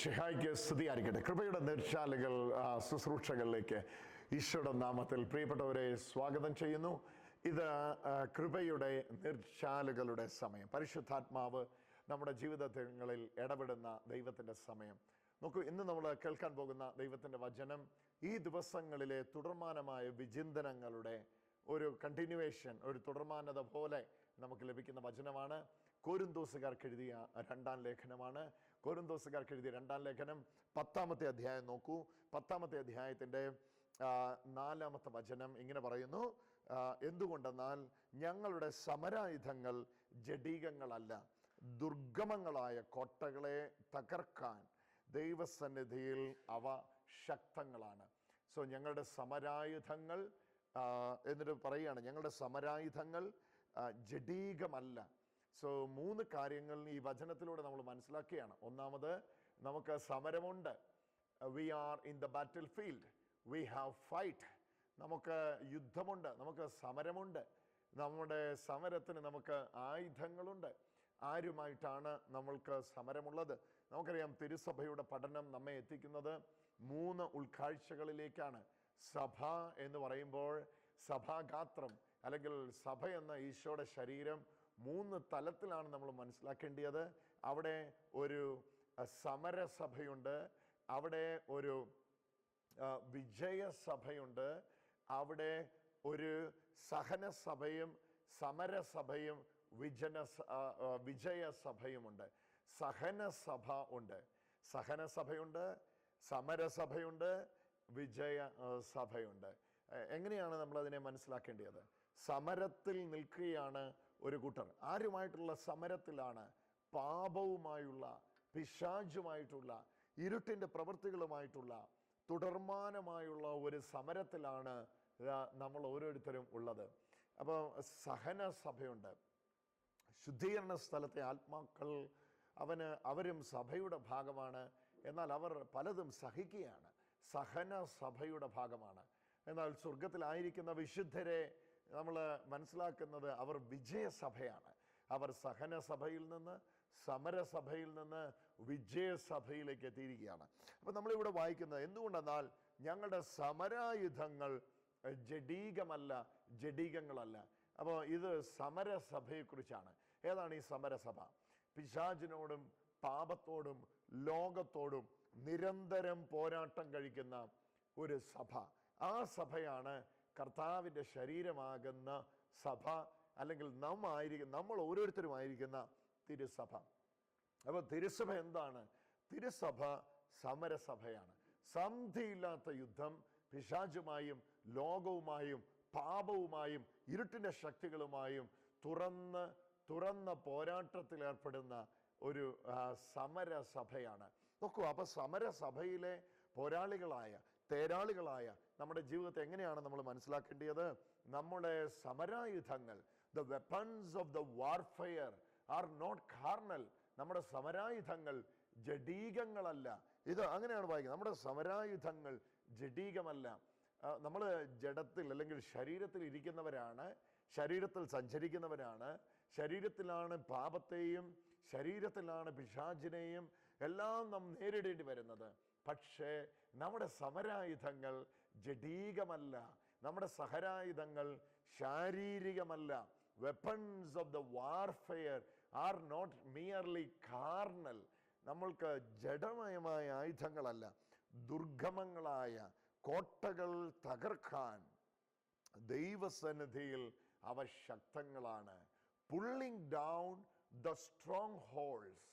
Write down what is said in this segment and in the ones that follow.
ഈശോമിഷിഹായ്ക്ക് സ്തുതിയായിരിക്കട്ടെ. കൃപയുടെ നിർശാലുകൾ ശുശ്രൂഷകളിലേക്ക് ഈശോയുടെ നാമത്തിൽ പ്രിയപ്പെട്ടവരെ സ്വാഗതം ചെയ്യുന്നു. ഇത് കൃപയുടെ നിർശാലുകളുടെ സമയം. പരിശുദ്ധാത്മാവ് നമ്മുടെ ജീവിതങ്ങളിൽ ഇടപെടുന്ന ദൈവത്തിന്റെ സമയം. നോക്കൂ ഇന്ന് നമ്മൾ കേൾക്കാൻ പോകുന്ന ദൈവത്തിന്റെ വചനം ഈ ദിവസങ്ങളിലെ തുടർമാനമായ വിചിന്തനങ്ങളുടെ ഒരു കണ്ടിന്യൂവേഷൻ ഒരു തുടർമാനത പോലെ നമുക്ക് ലഭിക്കുന്ന വചനമാണ്. കോരുന്തോസുകാർക്ക് എഴുതിയ രണ്ടാം ലേഖനമാണ്. കോരുന്തോസുകാർക്ക് എഴുതിയ രണ്ടാം ലേഖനം പത്താമത്തെ അധ്യായം നോക്കൂ. പത്താമത്തെ അധ്യായത്തിന്റെ നാലാമത്തെ വചനം ഇങ്ങനെ പറയുന്നു. എന്തുകൊണ്ടെന്നാൽ ഞങ്ങളുടെ സമരായുധങ്ങൾ ജഡീകങ്ങളല്ല ദുർഗമങ്ങളായ കോട്ടകളെ തകർക്കാൻ ദൈവസന്നിധിയിൽ അവ ശക്തങ്ങളാണ്. സോ ഞങ്ങളുടെ സമരായുധങ്ങൾ എന്നിട്ട് പറയുകയാണ് ഞങ്ങളുടെ സമരായുധങ്ങൾ ജഡീകമല്ല സോ മൂന്ന് കാര്യങ്ങൾ ഈ വചനത്തിലൂടെ നമ്മൾ മനസ്സിലാക്കുകയാണ്. ഒന്നാമത് നമുക്ക് സമരമുണ്ട്. We are in the battle field we have fight നമുക്ക് യുദ്ധമുണ്ട്. നമുക്ക് സമരമുണ്ട്. നമ്മുടെ സമരത്തിന് നമുക്ക് ആയുധങ്ങളുണ്ട്. ആരുമായിട്ടാണ് നമ്മൾക്ക് സമരമുള്ളത്? നമുക്കറിയാം തിരുസഭയുടെ പഠനം നമ്മെ എത്തിക്കുന്നത് മൂന്ന് ഉൾക്കാഴ്ചകളിലേക്കാണ്. സഭ എന്ന് പറയുമ്പോൾ സഭാഗാത്രം അല്ലെങ്കിൽ സഭ എന്ന ഈശോയുടെ ശരീരം മൂന്ന് തലത്തിലാണ് നമ്മൾ മനസ്സിലാക്കേണ്ടത്. അവിടെ ഒരു സമരസഭയുണ്ട്. അവിടെ ഒരു വിജയസഭയുണ്ട്. അവിടെ ഒരു സഹനസഭയും സമരസഭയും വിജന വിജയസഭയുമുണ്ട്. സഹനസഭ ഉണ്ട്. സഹനസഭയുണ്ട് സമരസഭയുണ്ട് വിജയ സഭയുണ്ട് എങ്ങനെയാണ് നമ്മൾ അതിനെ മനസ്സിലാക്കേണ്ടത്? സമരത്തിൽ നിൽക്കുകയാണ് ഒരു കൂട്ടർ. ആരുമായിട്ടുള്ള സമരത്തിലാണ് പാപവുമായുള്ള പിശാചുമായിട്ടുള്ള ഇരുട്ടിന്റെ പ്രവൃത്തികളുമായിട്ടുള്ള തുടർമാനമായുള്ള ഒരു സമരത്തിലാണ് നമ്മൾ ഓരോരുത്തരും ഉള്ളത്. അപ്പോൾ സഹന സഭയുണ്ട്. ശുദ്ധീകരണ സ്ഥലത്തെ ആത്മാക്കൾ അവന് അവരും സഭയുടെ ഭാഗമാണ്. എന്നാൽ അവർ പലതും സഹിക്കുകയാണ്. സഹന സഭയുടെ ഭാഗമാണ്. എന്നാൽ സ്വർഗത്തിലായിരിക്കുന്ന വിശുദ്ധരെ നമ്മൾ മനസ്സിലാക്കുന്നത് അവർ വിജയസഭയാണ്. അവർ സഹന സഭയിൽ നിന്ന് സമരസഭയിൽ നിന്ന് വിജയസഭയിലേക്ക് എത്തിയിരിക്കുകയാണ്. അപ്പോൾ നമ്മളിവിടെ വായിക്കുന്നത് എന്തുകൊണ്ടെന്നാൽ ഞങ്ങളുടെ സമരായുധങ്ങൾ ജഡീകമല്ല ജഡീകങ്ങളല്ല. അപ്പോൾ ഇത് സമരസഭയെക്കുറിച്ചാണ്. ഏതാണ് ഈ സമരസഭ? പിശാചിനോടും പാപത്തോടും ലോകത്തോടും നിരന്തരം പോരാട്ടം കഴിക്കുന്ന ഒരു സഭ. ആ സഭയാണ് കർത്താവിന്റെ ശരീരമാകുന്ന സഭ അല്ലെങ്കിൽ നാം ആയിരിക്കും നമ്മൾ ഓരോരുത്തരും ആയിരിക്കുന്ന തിരുസഭ. അപ്പോൾ തിരുസഭ എന്താണ്? തിരുസഭ സമരസഭയാണ്. സന്ധിയില്ലാത്ത യുദ്ധം പിശാചുമായും ലോകവുമായും പാപവുമായും ഇരുട്ടിന്റെ ശക്തികളുമായും തുറന്ന് തുറന്ന പോരാട്ടത്തിൽ ഏർപ്പെടുന്ന ഒരു സമരസഭയാണ്. നോക്കൂ അപ്പോൾ സമരസഭയിലെ പോരാളികളായ തേരാളികളായ നമ്മുടെ ജീവിതത്തെ എങ്ങനെയാണ് നമ്മൾ മനസ്സിലാക്കേണ്ടത്? നമ്മുടെ സമരായുധങ്ങൾ the weapons of the warfare are not carnal നമ്മുടെ സമരായുധങ്ങൾ ജഡീകങ്ങളല്ല. ഇത് അങ്ങനെയാണ് വായിക്കുന്നത്. നമ്മുടെ സമരായുധങ്ങൾ ജഡീകമല്ല. നമ്മൾ ജഡത്തിൽ അല്ലെങ്കിൽ ശരീരത്തിൽ ഇരിക്കുന്നവരാണ് ശരീരത്തിൽ സഞ്ചരിക്കുന്നവരാണ് ശരീരത്തിലാണ് പാപത്തെയും ശരീരത്തിലാണ് പിശാചിനെയും എല്ലാം നാം നേരിടേണ്ടി വരുന്നത്. പക്ഷേ നമ്മുടെ സമരായുധങ്ങൾ ജഡീകമല്ല നമ്മുടെ സഹരായുധങ്ങൾ ശാരീരികമല്ല. Weapons of the warfare are not merely carnal നമ്മൾക്ക് ജഡമയമായ ആയുധങ്ങളല്ല ദുർഗമങ്ങളായ കോട്ടകൾ തകർക്കാൻ ദൈവസന്നിധിയിൽ അവ ശക്തങ്ങളാണ്. Pulling down the strongholds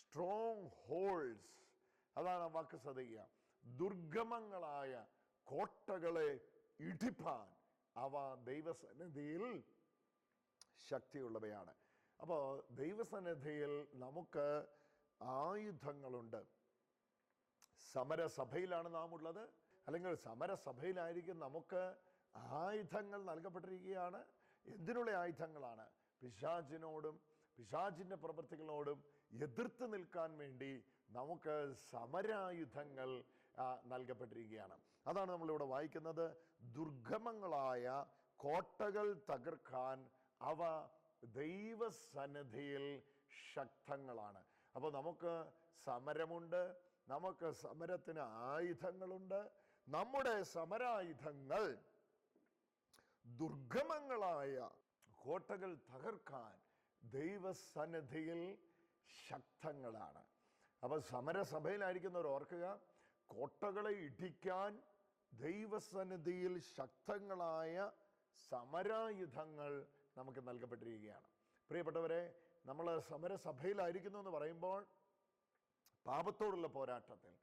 strongholds അതാണ് ആ വാക്ക് ശ്രദ്ധിക്കുക. ദുർഗമങ്ങളായ കോട്ടകളെ ഇടിപ്പാൻ അവ ദൈവസന്നിധിയിൽ ശക്തിയുള്ളവയാണ്. അപ്പോൾ ദൈവസന്നിധിയിൽ നമുക്ക് ആയുധങ്ങളുണ്ട്. സമരസഭയിലാണ് നാം ഉള്ളത് അല്ലെങ്കിൽ സമരസഭയിലായിരിക്കും നമുക്ക് ആയുധങ്ങൾ നൽകപ്പെട്ടിരിക്കുകയാണ്. എന്തിനുള്ള ആയുധങ്ങളാണ്? പിശാചിനോടും പിശാചിന്റെ പ്രവൃത്തികളോടും എതിർത്ത് നിൽക്കാൻ വേണ്ടി നമുക്ക് സമരായുധങ്ങൾ നൽകപ്പെട്ടിരിക്കുകയാണ്. അതാണ് നമ്മളിവിടെ വായിക്കുന്നത്. ദുർഗമങ്ങളായ കോട്ടകൾ തകർക്കാൻ അവ ദൈവസന്നിധിയിൽ ശക്തങ്ങളാണ്. അപ്പോൾ നമുക്ക് സമരമുണ്ട് നമുക്ക് സമരത്തിന് ആയുധങ്ങളുണ്ട്. നമ്മുടെ സമരായുധങ്ങൾ ദുർഗമങ്ങളായ കോട്ടകൾ തകർക്കാൻ ദൈവസന്നിധിയിൽ ശക്തങ്ങളാണ്. അപ്പോൾ സമരസഭയിലായിരിക്കുന്നവർ ഓർക്കുക കോട്ടകളെ ഇടിക്കാൻ ദൈവസന്നിധിയിൽ ശക്തങ്ങളായ സമരായുധങ്ങൾ നമുക്ക് നൽകപ്പെട്ടിരിക്കുകയാണ്. പ്രിയപ്പെട്ടവരെ നമ്മൾ സമരസഭയിലായിരിക്കുന്നു എന്ന് പറയുമ്പോൾ പാപത്തോടുള്ള പോരാട്ടത്തിൽ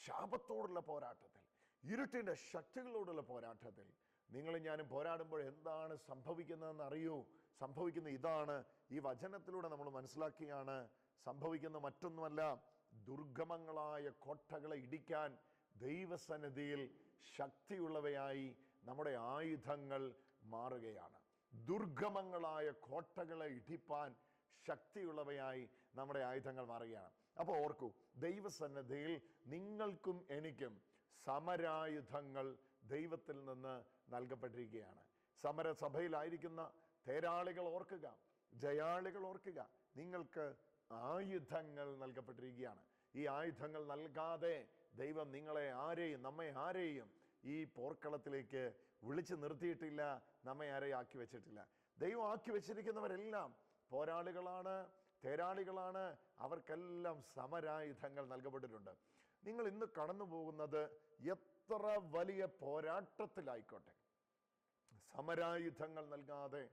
ശാപത്തോടുള്ള പോരാട്ടത്തിൽ ഇരുട്ടിന്റെ ശക്തികളോടുള്ള പോരാട്ടത്തിൽ നിങ്ങൾ ഞാനും പോരാടുമ്പോൾ എന്താണ് സംഭവിക്കുന്നതെന്ന് അറിയൂ. സംഭവിക്കുന്ന ഇതാണ് ഈ വചനത്തിലൂടെ നമ്മൾ മനസ്സിലാക്കിയാണ് സംഭവിക്കുന്ന മറ്റൊന്നുമല്ല ദുർഗമങ്ങളായ കോട്ടകളെ ഇടിക്കാൻ ദൈവസന്നിധിയിൽ ശക്തിയുള്ളവയായി നമ്മുടെ ആയുധങ്ങൾ മാറുകയാണ്. ദുർഗമങ്ങളായ കോട്ടകളെ ഇടിപ്പാൻ ശക്തിയുള്ളവയായി നമ്മുടെ ആയുധങ്ങൾ മാറുകയാണ്. അപ്പോൾ ഓർക്കൂ ദൈവസന്നിധിയിൽ നിങ്ങൾക്കും എനിക്കും സമരായുധങ്ങൾ ദൈവത്തിൽ നിന്ന് നൽകപ്പെട്ടിരിക്കുകയാണ്. സമരസഭയിലായിരിക്കുന്ന തേരാളികൾ ഓർക്കുക ജയാളികൾ ഓർക്കുക നിങ്ങൾക്ക് ആയുധങ്ങൾ നൽകപ്പെട്ടിരിക്കുകയാണ്. ഈ ആയുധങ്ങൾ നൽകാതെ ദൈവം നിങ്ങളെ ആരെയും നമ്മെ ആരെയും ഈ പോർക്കളത്തിലേക്ക് വിളിച്ചു നിർത്തിയിട്ടില്ല നമ്മെ ആരെയും ആക്കി വെച്ചിട്ടില്ല. ദൈവം ആക്കി വെച്ചിരിക്കുന്നവരെല്ലാം പോരാളികളാണ് തേരാളികളാണ്. അവർക്കെല്ലാം സമരായുധങ്ങൾ നൽകപ്പെട്ടിട്ടുണ്ട്. നിങ്ങൾ ഇന്ന് കടന്നു പോകുന്നത് എത്ര വലിയ പോരാട്ടത്തിലായിക്കോട്ടെ. സമരായുധങ്ങൾ നൽകാതെ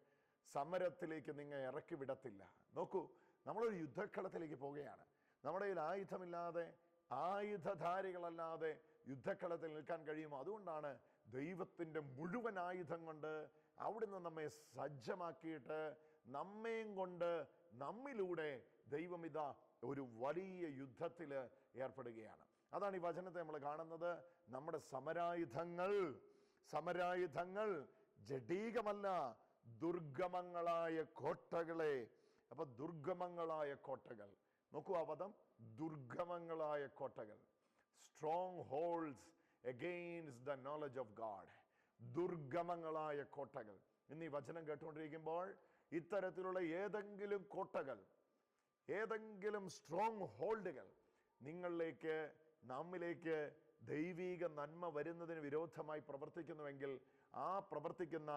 സമരത്തിലേക്ക് നിങ്ങൾ ഇറക്കി വിടത്തില്ല. നോക്കൂ നമ്മളൊരു യുദ്ധക്കളത്തിലേക്ക് പോവുകയാണ്. നമ്മുടെ കയ്യിൽ ആയുധമില്ലാതെ ആയുധധാരികളല്ലാതെ യുദ്ധക്കളത്തിൽ നിൽക്കാൻ കഴിയുമോ? അതുകൊണ്ടാണ് ദൈവത്തിന്റെ മുഴുവൻ ആയുധം കൊണ്ട് അവിടുന്ന് നമ്മെ സജ്ജമാക്കിയിട്ട് നമ്മയും കൊണ്ട് നമ്മിലൂടെ ദൈവം ഇതാ ഒരു വലിയ യുദ്ധത്തിൽ ഏർപ്പെടുകയാണ്. അതാണ് ഈ വചനത്തെ നമ്മൾ കാണുന്നത്. നമ്മുടെ സമരായുധങ്ങൾ സമരായുധങ്ങൾ ജഡീകമല്ല ദുർഗമങ്ങളായ കോട്ടകളെ അപ്പൊ ദുർഗമങ്ങളായ കോട്ടകൾ. നോക്കൂ ആ പദം ദുർഗമങ്ങളായ കോട്ടകൾ. Strongholds against the knowledge of God ദുർഗമങ്ങളായ കോട്ടകൾ. ഇന്ന് ഈ വചനം കേട്ടുകൊണ്ടിരിക്കുമ്പോൾ ഇത്തരത്തിലുള്ള ഏതെങ്കിലും കോട്ടകൾ ഏതെങ്കിലും സ്ട്രോങ് ഹോൾഡുകൾ നിങ്ങളിലേക്ക് നമ്മിലേക്ക് ദൈവീക നന്മ വരുന്നതിന് വിരോധമായി പ്രവർത്തിക്കുന്നുവെങ്കിൽ ആ പ്രവർത്തിക്കുന്ന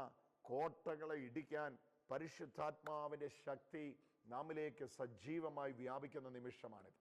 കോട്ടകളെ ഇടിക്കാൻ പരിശുദ്ധാത്മാവിന്റെ ശക്തി നാമിലേക്ക് സജീവമായി വ്യാപിക്കുന്ന നിമിഷമാണിത്.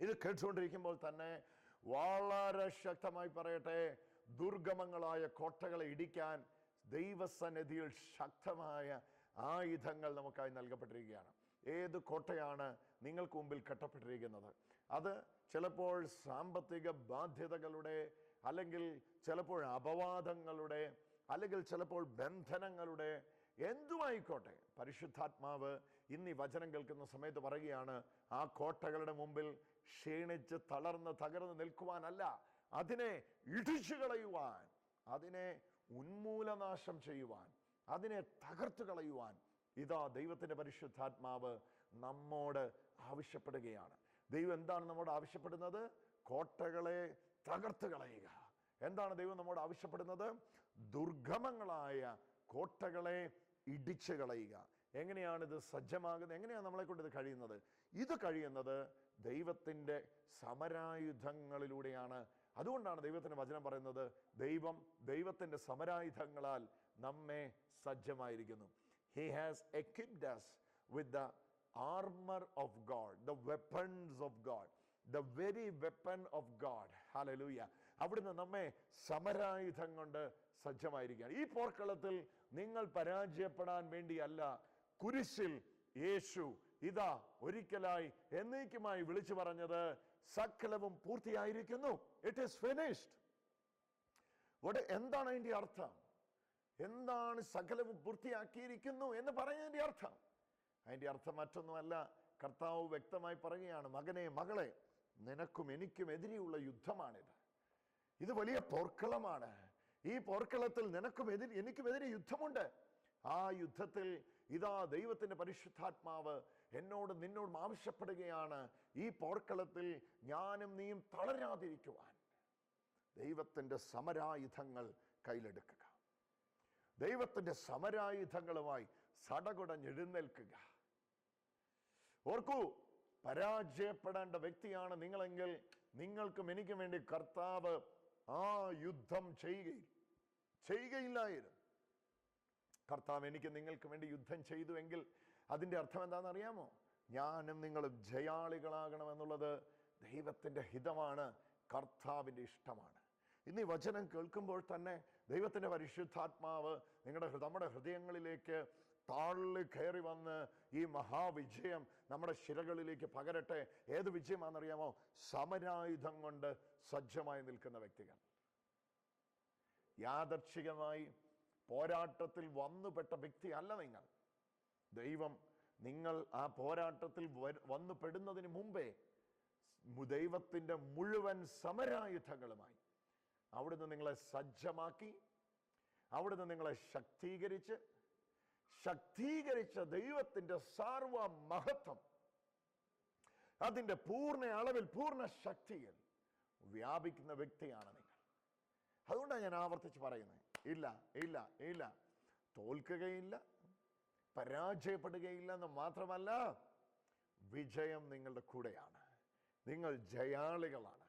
ഇത് കേട്ടുകൊണ്ടിരിക്കുമ്പോൾ തന്നെ വളരെ ശക്തമായി പറയട്ടെ ദുർഗമങ്ങളായ കോട്ടകളെ ഇടിക്കാൻ ദൈവസന്നിധിയിൽ ശക്തമായ ആയുധങ്ങൾ നമുക്കായി നൽകപ്പെട്ടിരിക്കുകയാണ്. ഏത് കോട്ടയാണ് നിങ്ങൾക്ക് മുമ്പിൽ കെട്ടപ്പെട്ടിരിക്കുന്നത്? അത് ചിലപ്പോൾ സാമ്പത്തിക ബാധ്യതകളുടെ അല്ലെങ്കിൽ ചിലപ്പോൾ അപവാദങ്ങളുടെ അല്ലെങ്കിൽ ചിലപ്പോൾ ബന്ധനങ്ങളുടെ എന്തുമായിക്കോട്ടെ? പരിശുദ്ധാത്മാവ് ഇന്ന് ഈ വചനം കേൾക്കുന്ന സമയത്ത് പറയുകയാണ് ആ കോട്ടകളുടെ മുമ്പിൽ ക്ഷീണിച്ച് തളർന്ന് തകർന്ന് നിൽക്കുവാനല്ല അതിനെ ഇടിച്ചു കളയുവാൻ അതിനെ ഉന്മൂലനാശം ചെയ്യുവാൻ അതിനെ തകർത്തു കളയുവാൻ ഇതാ ദൈവത്തിന്റെ പരിശുദ്ധാത്മാവ് നമ്മോട് ആവശ്യപ്പെടുകയാണ്. ദൈവം എന്താണ് നമ്മോട് ആവശ്യപ്പെടുന്നത്? കോട്ടകളെ തകർത്ത് കളയുക. എന്താണ് ദൈവം നമ്മോട് ആവശ്യപ്പെടുന്നത്? ദുർഗമങ്ങളായ കോട്ടകളെ ഇടിച്ചു കളയുക. എങ്ങനെയാണ് ഇത് സജ്ജമാകുന്നത്? എങ്ങനെയാണ് നമ്മളെ കൊണ്ട് ഇത് കഴിയുന്നത്? ഇത് കഴിയുന്നത് ദൈവത്തിന്റെ സമരായുധങ്ങളിലൂടെയാണ്. അതുകൊണ്ടാണ് ദൈവത്തിന്റെ വചനം പറയുന്നത് ദൈവം ദൈവത്തിന്റെ സമരായുധങ്ങളാൽ നമ്മെ സജ്ജമായിരിക്കുന്നു. He has equipped us with the armor of God, the weapons of God, the very weapon of God. Hallelujah. അവിടുന്ന് നമ്മെ സമരായുധം കൊണ്ട് സജ്ജമായിരിക്കുകയാണ്. ഈ പോർക്കളത്തിൽ നിങ്ങൾ പരാജയപ്പെടാൻ വേണ്ടിയല്ല കുരിശിൽ യേശു ഇതാ ഒരിക്കലായി എന്നേക്കുമായി വിളിച്ചു പറഞ്ഞത് സകലവും പൂർത്തിയായിരിക്കുന്നു. ഇറ്റ് ഈസ് ഫിനിഷ്ഡ് ഇവിടെ എന്താണ് അതിന്റെ അർത്ഥം? എന്താണ് സകലവും പൂർത്തിയാക്കിയിരിക്കുന്നു എന്ന് പറയുന്നതിന്റെ അർത്ഥം? അതിന്റെ അർത്ഥം മറ്റൊന്നുമല്ല. കർത്താവ് വ്യക്തമായി പറയുകയാണ് മകനെ മകളെ നിനക്കും എനിക്കും എതിരെയുള്ള യുദ്ധമാണിത്. ഇത് വലിയ പോർക്കളമാണ് ഈ പോർക്കളത്തിൽ നിനക്കും എതിരെ യുദ്ധമുണ്ട്. ആ യുദ്ധത്തിൽ ഇതാ ദൈവത്തിന്റെ പരിശുദ്ധാത്മാവ് എന്നോട് നിന്നോടും ആവശ്യപ്പെടുകയാണ്. ഈ പോർക്കളത്തിൽ ഞാനും നീയും തളരാതിരിക്കുവാൻ. ദൈവത്തിന്റെ സമരായുധങ്ങൾ കയ്യിലെടുക്കുക. ദൈവത്തിന്റെ സമരായുധങ്ങളുമായി സടകുടഞ്ഞെഴുന്നേൽക്കുക. ഓർക്കൂ പരാജയപ്പെടേണ്ട വ്യക്തിയാണ് നിങ്ങളെങ്കിൽ നിങ്ങൾക്കും എനിക്കും വേണ്ടി കർത്താവ് ആ യുദ്ധം ചെയ്യുകയും ചെയ്യുകയില്ലായിരുന്നു. കർത്താവ് എനിക്ക് നിങ്ങൾക്ക് വേണ്ടി യുദ്ധം ചെയ്തു എങ്കിൽ അതിന്റെ അർത്ഥം എന്താണെന്ന് അറിയാമോ ഞാനും നിങ്ങളും ജയാളികളാകണമെന്നുള്ളത് ദൈവത്തിന്റെ ഹിതമാണ് കർത്താവിന്റെ ഇഷ്ടമാണ്. ഇന്ന് ഈ വചനം കേൾക്കുമ്പോൾ തന്നെ ദൈവത്തിന്റെ പരിശുദ്ധാത്മാവ് നിങ്ങളുടെ നമ്മുടെ ഹൃദയങ്ങളിലേക്ക് താഴി കയറി വന്ന് ഈ മഹാവിജയം നമ്മുടെ ശിരകളിലേക്ക് പകരട്ടെ. ഏത് വിജയമാണെന്നറിയാമോ? സമരായുധം കൊണ്ട് സജ്ജമായി നിൽക്കുന്ന വ്യക്തികൾ. യാദർശികമായി പോരാട്ടത്തിൽ വന്നുപെട്ട വ്യക്തി അല്ല നിങ്ങൾ. ദൈവം നിങ്ങൾ ആ പോരാട്ടത്തിൽ വന്നുപെടുന്നതിന് വന്നു പെടുന്നതിന് മുമ്പേ ദൈവത്തിന്റെ മുഴുവൻ സമരായുധങ്ങളുമായി അവിടുന്ന് നിങ്ങളെ സജ്ജമാക്കി അവിടുന്ന് നിങ്ങളെ ശക്തീകരിച്ച് ശക്തീകരിച്ച ദൈവത്തിന്റെ സാർവ മഹത്വം അതിന്റെ പൂർണ അളവിൽ പൂർണ ശക്തിയിൽ വ്യാപിക്കുന്ന വ്യക്തിയാണ് നിങ്ങൾ. അതുകൊണ്ടാണ് ഞാൻ ആവർത്തിച്ച് പറയുന്നത്. ഇല്ല ഇല്ല ഇല്ല. തോൽക്കുകയില്ല പരാജയപ്പെടുകയില്ല എന്ന് മാത്രമല്ല വിജയം നിങ്ങളുടെ കൂടെയാണ്. നിങ്ങൾ ജയാളികളാണ്.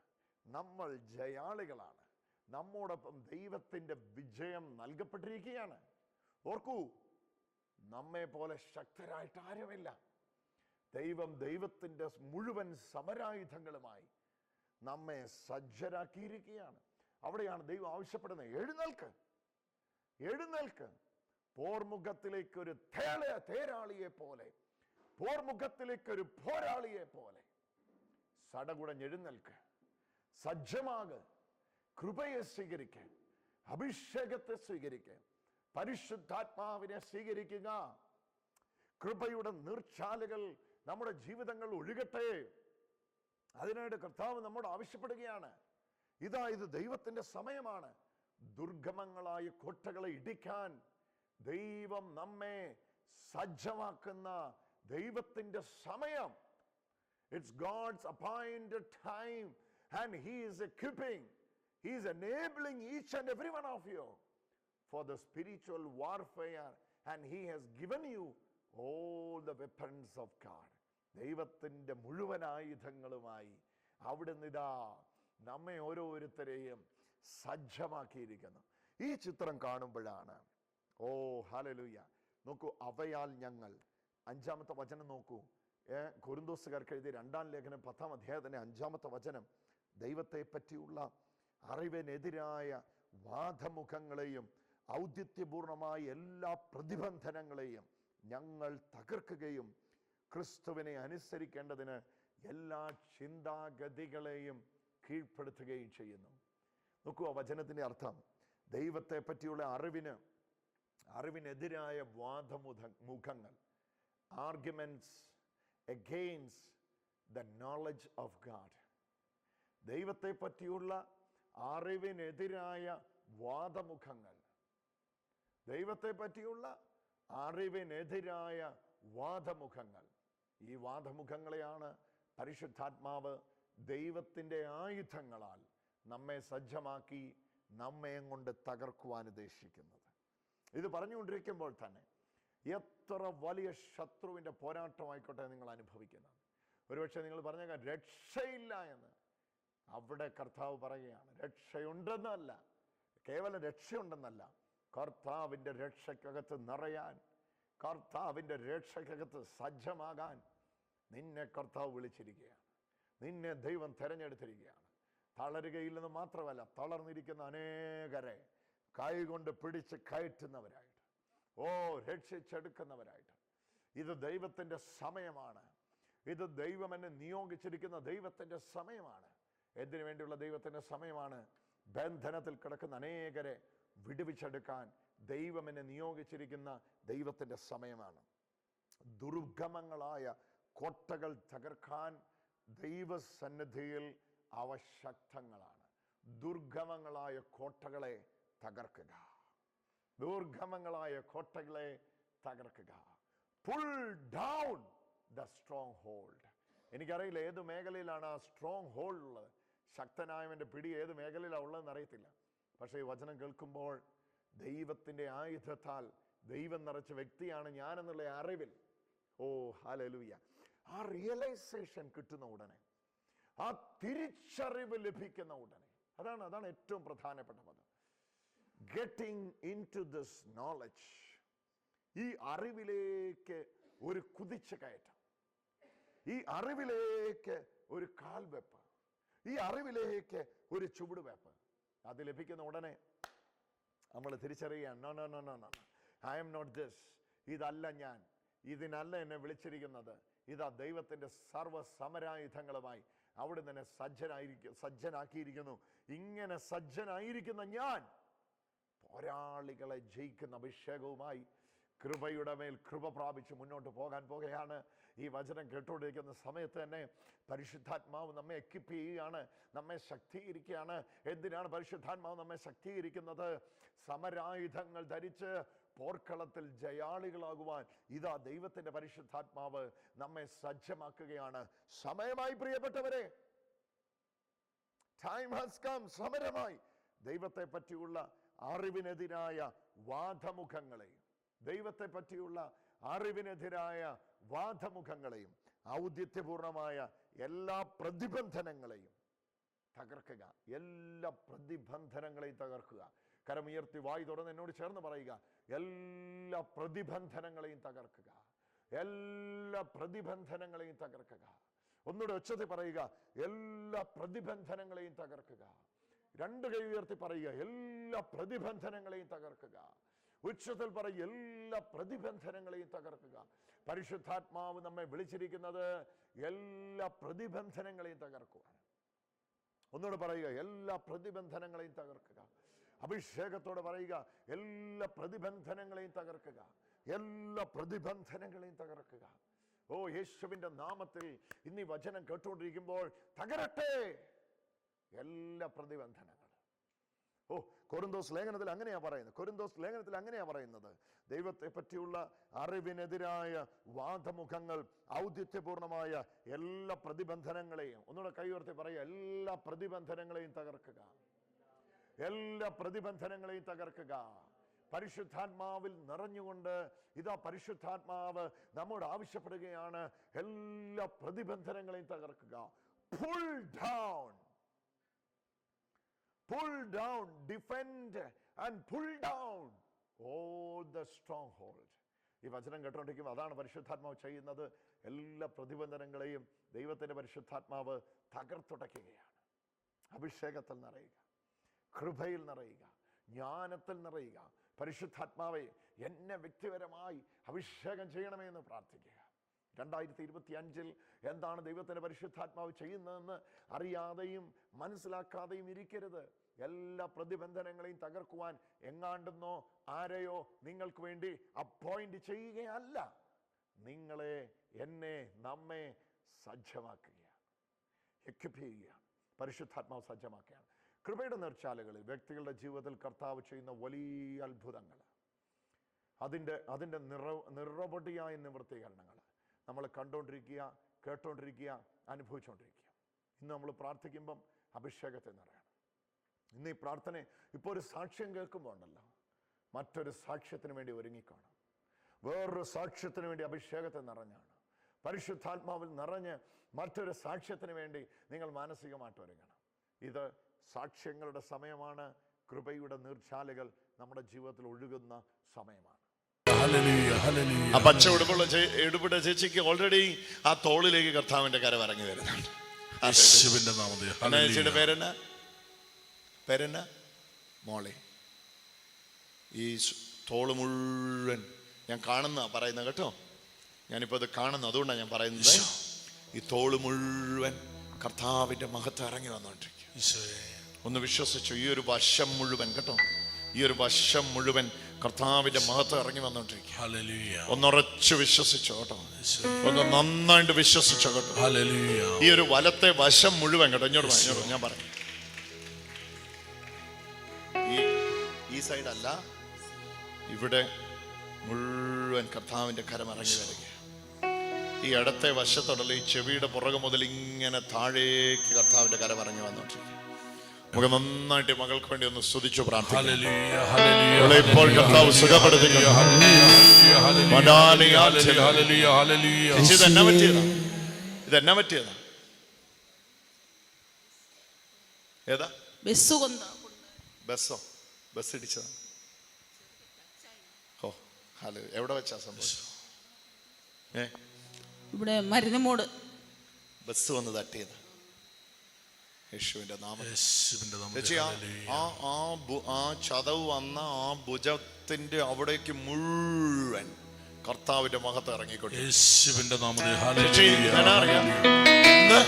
നമ്മൾ ജയാളികളാണ്. നമ്മോടൊപ്പം ദൈവത്തിന്റെ വിജയം നൽകപ്പെട്ടിരിക്കുകയാണ്. ഓർക്കൂ നമ്മെ പോലെ ശക്തരായിട്ട് ആരുമില്ല. ദൈവം ദൈവത്തിന്റെ മുഴുവൻ സമരായുധങ്ങളുമായി നമ്മെ സജ്ജരാക്കിയിരിക്കുകയാണ്. അവിടെയാണ് ദൈവം ആവശ്യപ്പെടുന്നത്. എഴുന്നേൽക്ക്. എഴുന്നേൽക്ക്. പോർമുഖത്തിലേക്ക് ഒരു തേള തേരാളിയെ പോലെ. പോർമുഖത്തിലേക്ക് ഒരു പോരാളിയെ പോലെ. സടകുടഞ്ഞെഴുന്നേൽക്ക്. സജ്ജമാകെ. കൃപയെ സ്വീകരിക്കുക അഭിഷേകത്തെ സ്വീകരിക്ക. പരിശുദ്ധാത്മാവിനെ സ്വീകരിക്കുക. കൃപയുടെ നീർച്ചാലുകൾ നമ്മുടെ ജീവിതങ്ങൾ ഒഴുകട്ടെ. അതിനായിട്ട് കർത്താവ് നമ്മോട് ആവശ്യപ്പെടുകയാണ്. ഇതാ ഇത് ദൈവത്തിന്റെ സമയമാണ്. ദുർഗമങ്ങളായ കോട്ടകളെ ഇടിക്കാൻ ദൈവം നമ്മെ സജ്ജമാക്കുന്ന ദൈവത്തിന്റെ സമയം. It's God's appointed time and he is equipping, he is enabling each and every one of you. For the spiritual warfare, and He has given you all the weapons of God. ദൈവത്തിന്റെ മുഴുവൻ ആയുധങ്ങളുമായി അവിടുന്ന് ഇതാ നമ്മെ ഓരോരുത്തരെയും സജ്ജമാക്കിയിരിക്കുന്നു. ഈ ചിത്രം കാണുമ്പോഴാണ് ഓ ഹലലുയ്യ നോക്കൂ അവയാൽ ഞങ്ങൾ അഞ്ചാമത്തെ വചനം നോക്കൂ. ഏ കുരുന്തോസുകാർക്ക് എഴുതിയ രണ്ടാം ലേഖനം പത്താം അധ്യായത്തിന്റെ അഞ്ചാമത്തെ വചനം. ദൈവത്തെ പറ്റിയുള്ള അറിവിനെതിരായ വാദമുഖങ്ങളെയും ഔദ്യത്യപൂർണമായ എല്ലാ പ്രതിബന്ധനങ്ങളെയും ഞങ്ങൾ തകർക്കുകയും ക്രിസ്തുവിനെ അനുസരിക്കേണ്ടതിന് എല്ലാ ചിന്താഗതികളെയും കീഴ്പ്പെടുത്തുകയും ചെയ്യുന്നു. നോക്കുക വചനത്തിന്റെ അർത്ഥം. ദൈവത്തെ പറ്റിയുള്ള അറിവിന് അറിവിനെതിരായ വാദമുഖ മുഖങ്ങൾ. Arguments against the knowledge of God ദൈവത്തെ പറ്റിയുള്ള അറിവിനെതിരായ വാദമുഖങ്ങൾ. ദൈവത്തെ പറ്റിയുള്ള അറിവിനെതിരായ വാദമുഖങ്ങൾ. ഈ വാദമുഖങ്ങളെയാണ് പരിശുദ്ധാത്മാവ് ദൈവത്തിന്റെ ആയുധങ്ങളാൽ നമ്മെ സജ്ജമാക്കി നമ്മെ കൊണ്ട് തകർക്കുവാൻ ഉദ്ദേശിക്കുന്നത്. ഇത് പറഞ്ഞുകൊണ്ടിരിക്കുമ്പോൾ തന്നെ എത്ര വലിയ ശത്രുവിന്റെ പോരാട്ടമായിക്കോട്ടെ നിങ്ങൾ അനുഭവിക്കുന്നത്. ഒരുപക്ഷെ നിങ്ങൾ പറഞ്ഞേക്കാം രക്ഷയില്ല എന്ന് അവിടെ കർത്താവ് പറയുകയാണ്. രക്ഷയുണ്ടെന്നല്ല കേവലം രക്ഷയുണ്ടെന്നല്ല കർത്താവിന്റെ രക്ഷയ്ക്കകത്ത് നിറയാൻ കർത്താവിന്റെ രക്ഷയ്ക്കകത്ത് സജ്ജമാകാൻ നിന്നെ കർത്താവ് വിളിച്ചിരിക്കുകയാണ്. നിന്നെ ദൈവം തിരഞ്ഞെടുത്തിരിക്കുകയാണ്. തളരുകയില്ലെന്ന് മാത്രമല്ല തളർന്നിരിക്കുന്ന അനേകരെ കൈകൊണ്ട് പിടിച്ച് കയറ്റുന്നവരായിട്ട്. ഓ രക്ഷിച്ചെടുക്കുന്നവരായിട്ട്. ഇത് ദൈവത്തിന്റെ സമയമാണ്. ഇത് ദൈവം എന്നെ നിയോഗിച്ചിരിക്കുന്ന ദൈവത്തിന്റെ സമയമാണ്. എന്തിനു വേണ്ടിയുള്ള ദൈവത്തിന്റെ സമയമാണ്? ബന്ധനത്തിൽ കിടക്കുന്ന അനേകരെ വിടുവിച്ചെടുക്കാൻ ദൈവം എന്നെ നിയോഗിച്ചിരിക്കുന്ന ദൈവത്തിന്റെ സമയമാണ്. ദുർഗമങ്ങളായ കോട്ടകൾ തകർക്കാൻ ദൈവസന്നിധിയിൽ അവ ശക്തങ്ങളാണ് ദുർഗമങ്ങളായ കോട്ടകളെ തകർക്കുക. ദുർഗമങ്ങളായ കോട്ടകളെ തകർക്കുക. Pull down the strong hold എനിക്കറിയില്ല ഏത് മേഖലയിലാണ് ആ സ്ട്രോങ് ഹോൾഡ് ഉള്ളത്? ശക്തനായവന്റെ പിടി ഏത് മേഖലയിലാണ് ഉള്ളതെന്ന് അറിയത്തില്ല. പക്ഷേ ഈ വചനം കേൾക്കുമ്പോൾ ദൈവത്തിന്റെ ആയുധത്താൽ ദൈവം നിറച്ച വ്യക്തിയാണ് ഞാനെന്നുള്ള അറിവിൽ ഓ ഹാലലൂയ ആ റിയലൈസേഷൻ കിട്ടുന്ന ഉടനെ ആ തിരിച്ചറിവ് ലഭിക്കുന്ന ഉടനെ. അതാണ് അതാണ് ഏറ്റവും പ്രധാനപ്പെട്ട പദം. Getting into this knowledge ഈ അറിവിലേക്ക് ഒരു കുതിച്ച കയറ്റം. ഈ അറിവിലേക്ക് ഒരു കാൽവെപ്പ്. ഈ അറിവിലേക്ക് ഒരു ചുവടുവെപ്പ്. അത് ലഭിക്കുന്ന ഉടനെ നമ്മൾ തിരിച്ചറിയുകയാണ്. No no no no no I'm not this ഇതല്ല ഞാൻ. ഇതിനല്ല എന്നെ വിളിച്ചിരിക്കുന്നത്. ഇതാ ദൈവത്തിന്റെ സർവ സമരായുധങ്ങളുമായി അവിടെ തന്നെ സജ്ജനായിരിക്കും സജ്ജനാക്കിയിരിക്കുന്നു. ഇങ്ങനെ സജ്ജനായിരിക്കുന്ന ഞാൻ പോരാളികളെ ജയിക്കുന്ന അഭിഷേകവുമായി കൃപയുടെ മേൽ കൃപ പ്രാപിച്ച് മുന്നോട്ട് പോകാൻ പോകുകയാണ്. ഈ വചനം കേട്ടുകൊണ്ടിരിക്കുന്ന സമയത്ത് തന്നെ പരിശുദ്ധാത്മാവ് നമ്മെ എക്വിപ്പ് ചെയ്യുകയാണ് നമ്മെ ശക്തീകരിക്കുകയാണ്. എന്തിനാണ് പരിശുദ്ധാത്മാവ് നമ്മെ ശക്തീകരിക്കുന്നത്? സമരായുധങ്ങൾ ധരിച്ച് പോർക്കളത്തിൽ ജയാളികളാകുവാൻ ഇതാ ദൈവത്തിന്റെ പരിശുദ്ധാത്മാവ് നമ്മെ സജ്ജമാക്കുകയാണ്. സമയമായി പ്രിയപ്പെട്ടവരെ ടൈം ഹാസ് കം സമരമായി. ദൈവത്തെ പറ്റിയുള്ള അറിവിനെതിരായ വാദമുഖങ്ങളെ ദൈവത്തെ പറ്റിയുള്ള അറിവിനെതിരായ വാദമുഖങ്ങളെയും ഔദിത്യപൂർണമായ എല്ലാ പ്രതിബന്ധനങ്ങളെയും തകർക്കുക. എല്ലാ പ്രതിബന്ധനങ്ങളെയും തകർക്കുക. കരമുയർത്തി വായി തുറന്ന് എന്നോട് ചേർന്ന് പറയുക. എല്ലാ പ്രതിബന്ധനങ്ങളെയും തകർക്കുക. എല്ലാ പ്രതിബന്ധനങ്ങളെയും തകർക്കുക. ഒന്നുകൂടെ ഉച്ചത്തിൽ പറയുക. എല്ലാ പ്രതിബന്ധനങ്ങളെയും തകർക്കുക. രണ്ട് കൈ ഉയർത്തി പറയുക. എല്ലാ പ്രതിബന്ധനങ്ങളെയും തകർക്കുക. ഉച്ചത്തിൽ പറയുക. എല്ലാ പ്രതിബന്ധനങ്ങളെയും തകർക്കുക. പരിശുദ്ധാത്മാവ് നമ്മെ വിളിച്ചിരിക്കുന്നത് എല്ലാ പ്രതിബന്ധനങ്ങളെയും തകർക്കുവാൻ. ഒന്നുകൂടെ പറയുക എല്ലാ പ്രതിബന്ധനങ്ങളെയും തകർക്കുക. അഭിഷേകത്തോടെ പറയുക എല്ലാ പ്രതിബന്ധനങ്ങളെയും തകർക്കുക. എല്ലാ പ്രതിബന്ധനങ്ങളെയും തകർക്കുക. ഓ യേശുവിന്റെ നാമത്തിൽ ഇന്ന് വചനം കേട്ടുകൊണ്ടിരിക്കുമ്പോൾ തകരട്ടെ. എല്ലാ പ്രതിബന്ധനങ്ങളും ഓ കൊരിന്തോസ് ലേഖനത്തിൽ അങ്ങനെയാണ് പറയുന്നത്. കൊരിന്തോസ് ലേഖനത്തിൽ അങ്ങനെയാണ് പറയുന്നത്. ദൈവത്തെ പറ്റിയുള്ള അറിവിനെതിരായ വാദമുഖങ്ങൾ ഔദിത്യപൂർണമായ എല്ലാ പ്രതിബന്ധനങ്ങളെയും ഒന്നുകൂടെ കൈയുയർത്തി പറയുക എല്ലാ പ്രതിബന്ധനങ്ങളെയും തകർക്കുക. എല്ലാ പ്രതിബന്ധനങ്ങളെയും തകർക്കുക. പരിശുദ്ധാത്മാവിൽ നിറഞ്ഞുകൊണ്ട് ഇതാ പരിശുദ്ധാത്മാവ് നമ്മോട് ആവശ്യപ്പെടുകയാണ്. എല്ലാ പ്രതിബന്ധനങ്ങളെയും തകർക്കുക. Pull down pull down, defend and pull down all the stronghold. ഈ വചനം കേട്ടോണ്ടിരിക്കുമ്പോൾ അതാണ് പരിശുദ്ധാത്മാവ് ചെയ്യുന്നത്. എല്ലാ പ്രതിബന്ധനങ്ങളെയും ദൈവത്തിന്റെ പരിശുദ്ധാത്മാവ് തകർത്തുടയ്ക്കുകയാണ്. അഭിഷേകത്തിൽ നിറയുക കൃപയിൽ നിറയുക ജ്ഞാനത്തിൽ നിറയുക. പരിശുദ്ധാത്മാവെ എന്നെ വ്യക്തിപരമായി അഭിഷേകം ചെയ്യണമേ എന്ന് പ്രാർത്ഥിക്കുക. രണ്ടായിരത്തി ഇരുപത്തി അഞ്ചിൽ എന്താണ് ദൈവത്തിന്റെ പരിശുദ്ധാത്മാവ് ചെയ്യുന്നതെന്ന് അറിയാതെയും മനസ്സിലാക്കാതെയും ഇരിക്കരുത്. എല്ലാ പ്രതിബന്ധനങ്ങളെയും തകർക്കുവാൻ എങ്ങാണ്ടെന്നോ ആരെയോ നിങ്ങൾക്ക് വേണ്ടി അപ്പോയിന്റ് ചെയ്യുകയല്ല. നിങ്ങളെ എന്നെ നമ്മെ സജ്ജമാക്കുകയാണ്. എക്യുപ്പ് ചെയ്യുകയാണ് പരിശുദ്ധാത്മാവ് സജ്ജമാക്കുകയാണ്. കൃപയുടെ നിർച്ചാലുകളിൽ വ്യക്തികളുടെ ജീവിതത്തിൽ കർത്താവ് ചെയ്യുന്ന വലിയ അത്ഭുതങ്ങൾ. അതിന്റെ അതിന്റെ നിറ നിറപടിയായ നിവൃത്തീകരണങ്ങൾ നമ്മൾ കണ്ടുകൊണ്ടിരിക്കുക കേട്ടുകൊണ്ടിരിക്കുക അനുഭവിച്ചുകൊണ്ടിരിക്കുക ഇന്ന് നമ്മൾ പ്രാർത്ഥിക്കുമ്പം അഭിഷേകത്തെ നിറയണം. ഇന്ന് ഈ പ്രാർത്ഥന ഇപ്പോൾ ഒരു സാക്ഷ്യം കേൾക്കുമ്പോൾ ഉണ്ടല്ലോ മറ്റൊരു സാക്ഷ്യത്തിന് വേണ്ടി ഒരുങ്ങിക്കാണും. വേറൊരു സാക്ഷ്യത്തിന് വേണ്ടി അഭിഷേകത്തെ നിറഞ്ഞാണ്. പരിശുദ്ധാത്മാവിൽ നിറഞ്ഞ് മറ്റൊരു സാക്ഷ്യത്തിന് വേണ്ടി നിങ്ങൾ മാനസികമായിട്ട് ഒരുങ്ങണം. ഇത് സാക്ഷ്യങ്ങളുടെ സമയമാണ്. കൃപയുടെ നീർച്ചാലുകൾ നമ്മുടെ ജീവിതത്തിൽ ഒഴുകുന്ന സമയമാണ്. ഹല്ലേലൂയ, ഹല്ലേലൂയ. ആ പച്ച ഉടുപ്പുള്ള ഉടുപ്പിട്ട ചേച്ചിക്ക് ഓൾറെഡി ആ തോളിലേക്ക് കർത്താവിന്റെ കരം ഇറങ്ങി വരുന്നുണ്ട്. യേശുവിന്റെ നാമത്തിൽ ചേച്ചിയുടെ പേരെന്നാ? പേരെന്നാ മോളെ ഈ തോൾ മുഴുവൻ ഞാൻ കാണുന്ന പറയുന്ന കേട്ടോ? ഞാനിപ്പോ അത് കാണുന്നു അതുകൊണ്ടാണ് ഞാൻ പറയുന്നത്. ഈ തോൾ മുഴുവൻ കർത്താവിന്റെ മഹത്വം ഇറങ്ങി വന്നോണ്ടിരിക്കും ഒന്ന് വിശ്വസിച്ചു ഈ ഒരു വശം മുഴുവൻ കേട്ടോ? ഈ ഒരു വശം മുഴുവൻ കർത്താവിന്റെ മഹത്വം ഇറങ്ങി വന്നോണ്ടിരിക്കും. ഒന്നുറച്ചു വിശ്വസിച്ചോ കേട്ടോ? ഒന്ന് നന്നായിട്ട് വിശ്വസിച്ചോ കേട്ടോ. ഈ ഒരു വലത്തെ വശം മുഴുവൻ കേട്ടോ ഇഞ്ഞോട് ഞാൻ പറയാം. സൈഡ് അല്ല ഇവിടെ മുഴുവൻ കർത്താവിന്റെ കരം ഇറങ്ങി വരിക ഈ അടുത്ത വശത്തോടല്ല ഈ ചെവിയുടെ പുറകു മുതൽ ഇങ്ങനെ താഴേക്ക് കർത്താവിന്റെ കരം ഇറങ്ങി വന്നോണ്ടിരിക്കും നമുക്ക് നന്നായിട്ട് മകൾക്ക് വേണ്ടി ഒന്ന് സ്തുതിച്ചു പ്രാർത്ഥിക്കാം. ബസ്സോ? ബസ് ഇടിച്ചതാണ് ഓ ഹലോ എവിടെ വെച്ചാ സംഭവിച്ചു ഏ? ഇവിടെ മരുന്നുമൂട്. ബസ് വന്ന് തട്ടിയത്. യേശുവിന്റെ നാമത്തിൽ. യേശുവിന്റെ ചേച്ചി ആ ആ ആ ആ ചതവ് വന്ന ആ ഭുജത്തിന്റെ അവിടേക്ക് മുഴുവൻ കർത്താവിന്റെ മഹത്ത് ഇറങ്ങിക്കൊണ്ടു യേശുവിന്റെ നാമത്തിൽ ഹല്ലേലൂയ. ഞാൻ അറിയാം? ഇന്ന്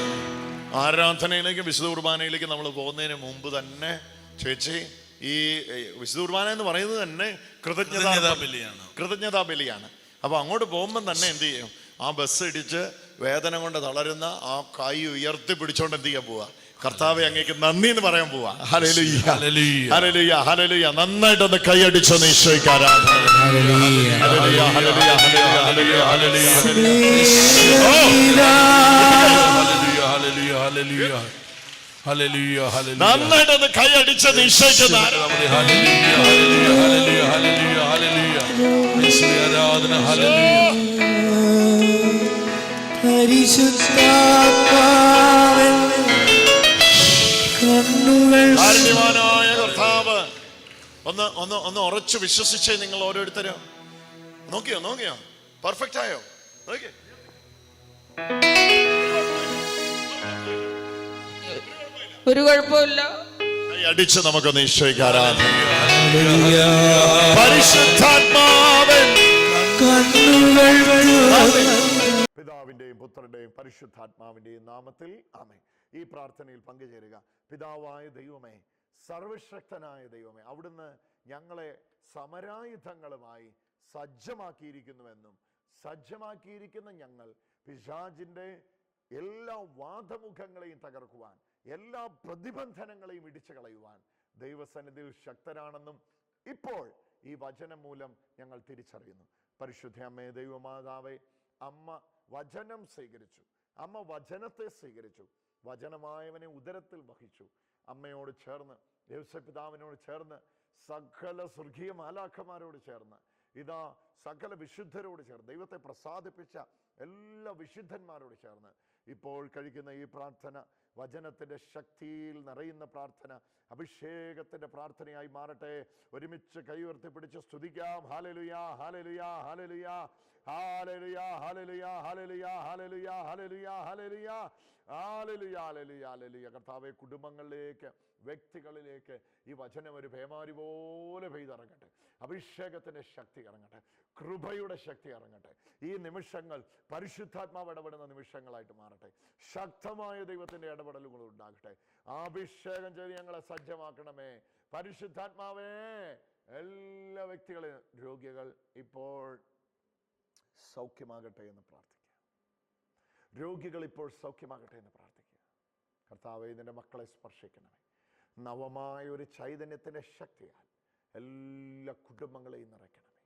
ആരാധനയിലേക്ക് വിശുദ്ധ കുർബാനയിലേക്ക് നമ്മൾ പോകുന്നതിന് മുമ്പ് തന്നെ ചേച്ചി ഈ വിശുദ്ധ കുർബാന എന്ന് പറയുന്നത് തന്നെ കൃതജ്ഞതാ കൃതജ്ഞതാ ബലിയാണ്. കൃതജ്ഞതാ ബലിയാണ് അപ്പൊ അങ്ങോട്ട് പോകുമ്പോൾ തന്നെ എന്ത് ചെയ്യും? ആ ബസ് ഇടിച്ച് വേദന കൊണ്ട് തളരുന്ന ആ കൈ ഉയർത്തി പിടിച്ചോണ്ട് എന്ത് ചെയ്യാൻ പോവാ? കർത്താവെ അങ്ങേക്ക് നന്ദി എന്ന് പറയാൻ പോവാ. ഹലലുയ്യ ഹലലുയ്യ ഹലലുയ്യ ഹല്ലേലൂയ നന്നായിട്ടൊന്ന് കൈയടിച്ചൊന്ന് ഈശോയ്ക്ക് നന്നായിട്ട് അത് കൈയടിച്ച് നിശ്ചയിക്കുന്ന ആരാധന കർത്താവ് ഒന്ന് ഒന്ന് ഒന്ന് ഉറച്ച് വിശ്വസിച്ചേ നിങ്ങൾ ഓരോരുത്തരും. നോക്കിയോ നോക്കിയോ? പെർഫെക്റ്റ് ആയോ? നോക്കിയോ. ഒരു കുഴപ്പമില്ല. അടിച്ച് നമുക്കൊന്ന് കണ്ണുകൾ പിതാവിന്റെയും പുത്രന്റെയും പരിശുദ്ധാത്മാവിന്റെയും നാമത്തിൽ ആമേ ഈ പ്രാർത്ഥനയിൽ പങ്കുചേരുക പിതാവായ ദൈവമേ സർവശക്തനായ ദൈവമേ അവിടുന്ന് ഞങ്ങളെ സമരായുധങ്ങളുമായി സജ്ജമാക്കിയിരിക്കുന്നുവെന്നും സജ്ജമാക്കിയിരിക്കുന്ന ഞങ്ങൾ പിശാജിന്റെ എല്ലാ വാദമുഖങ്ങളെയും തകർക്കുവാൻ എല്ലാ പ്രതിബന്ധനങ്ങളെയും ഇടിച്ചു കളയുവാൻ ദൈവസന്നിധിയിൽ ശക്തരാണെന്നും ഇപ്പോൾ ഈ വചനം മൂലം ഞങ്ങൾ തിരിച്ചറിയുന്നു. പരിശുദ്ധ അമ്മേ ദൈവമാതാവേ അമ്മ വചനം സ്വീകരിച്ചു. അമ്മ വചനത്തെ സ്വീകരിച്ചു. വചനമായവനെ ഉദരത്തിൽ വഹിച്ചു. അമ്മയോട് ചേർന്ന് യേശുപിതാവിനോട് ചേർന്ന് സകല സ്വർഗീയ മാലാഖമാരോട് ചേർന്ന് ഇതാ സകല വിശുദ്ധരോട് ചേർന്ന് ദൈവത്തെ പ്രസാദിപ്പിച്ച എല്ലാ വിശുദ്ധന്മാരോട് ചേർന്ന് ഇപ്പോൾ കഴിക്കുന്ന ഈ പ്രാർത്ഥന വചനത്തിന്റെ ശക്തിയിൽ നിറയുന്ന പ്രാർത്ഥന അഭിഷേകത്തിന്റെ പ്രാർത്ഥനയായി മാറട്ടെ ഒരുമിച്ച് കൈയുയർത്തി പിടിച്ച് സ്തുതിക്കാം hallelujah hallelujah hallelujah hallelujah hallelujah hallelujah hallelujah hallelujah hallelujah hallelujah hallelujah hallelujah കർത്താവെ കുടുംബങ്ങളിലേക്ക് വ്യക്തികളിലേക്ക് ഈ വചനം ഒരു പേമാരി പോലെ പെയ്തിറങ്ങട്ടെ. അഭിഷേകത്തിന്റെ ശക്തി ഇറങ്ങട്ടെ. കൃപയുടെ ശക്തി ഇറങ്ങട്ടെ. ഈ നിമിഷങ്ങൾ പരിശുദ്ധാത്മാവ് ഇടപെടുന്ന നിമിഷങ്ങളായിട്ട് മാറട്ടെ. ശക്തമായ ദൈവത്തിന്റെ ഇടപെടലുകൾ ഉണ്ടാകട്ടെ. അഭിഷേകം ചെയ്ത് ഞങ്ങളെ സജ്ജമാക്കണമേ. പരിശുദ്ധാത്മാവേ എല്ലാ വ്യക്തികളെയും രോഗികൾ ഇപ്പോൾ സൗഖ്യമാകട്ടെ എന്ന് പ്രാർത്ഥിക്കുക. രോഗികൾ ഇപ്പോൾ സൗഖ്യമാകട്ടെ എന്ന് പ്രാർത്ഥിക്കുക. കർത്താവ് ഇതിന്റെ മക്കളെ സ്പർശിക്കണമേ. നവമായ ഒരു ചൈതന്യത്തിന്റെ ശക്തിയാൽ എല്ലാ കുടുംബങ്ങളെയും നിറയ്ക്കണമേ.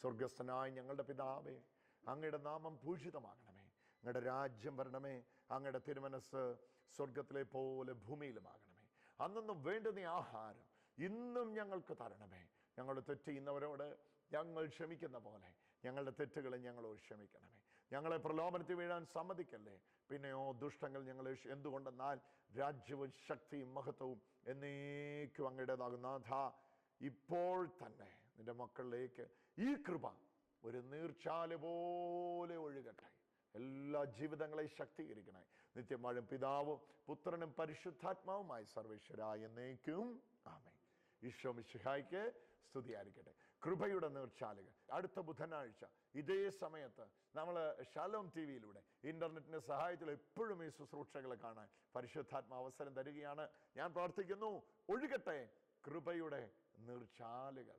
സ്വർഗസ്ഥനായ ഞങ്ങളുടെ പിതാവേ അങ്ങയുടെ നാമം പൂഷിതമാകണമേ അങ്ങയുടെ രാജ്യം വരണമേ. അങ്ങയുടെ തിരുമനസ് സ്വർഗത്തിലെ പോലെ ഭൂമിയിലുമാകണമേ. അന്നൊന്നും വേണ്ടുന്ന ആഹാരം ഇന്നും ഞങ്ങൾക്ക് തരണമേ. ഞങ്ങൾ തെറ്റ് ചെയ്യുന്നവരോട് ഞങ്ങൾ ക്ഷമിക്കുന്ന പോലെ ഞങ്ങളുടെ തെറ്റുകളെ ഞങ്ങളോട് ക്ഷമിക്കണമേ. ഞങ്ങളെ പ്രലോഭനത്തിൽ വീഴാൻ സമ്മതിക്കല്ലേ? പിന്നെയോ ദുഷ്ടങ്ങൾ ഞങ്ങളെ ക്ഷ- എന്തുകൊണ്ടെന്നാൽ രാജ്യവും ശക്തിയും മഹത്വവും എന്നേക്കും അങ്ങയുടേതാകും. നാഥ ഇപ്പോൾ തന്നെ നിന്റെ മക്കളിലേക്ക് ഈ കൃപ ഒരു നീർച്ചാൽ പോലെ ഒഴുകട്ടെ. എല്ലാ ജീവിതങ്ങളെയും ശക്തീകരിക്കണേ നിത്യമാഴും പിതാവും പുത്രനും പരിശുദ്ധാത്മാവുമായി സർവേശ്വരായ എന്നേക്കും. ആമേ ഈശോ മിശിഹായ്ക്ക് സ്തുതിയായിരിക്കട്ടെ. കൃപയുടെ നീർച്ചാലുകൾ. അടുത്ത ബുധനാഴ്ച ഇതേ സമയത്ത് നമ്മൾ ഷാലോം ടി വിയിലൂടെ ഇന്റർനെറ്റിന്റെ സഹായത്തിൽ എപ്പോഴും ഈ ശുശ്രൂഷകളെ കാണാൻ പരിശുദ്ധാത്മ അവസരം തരികയാണ്. ഞാൻ പ്രാർത്ഥിക്കുന്നു ഒഴുകട്ടെ കൃപയുടെ നീർച്ചാലുകൾ.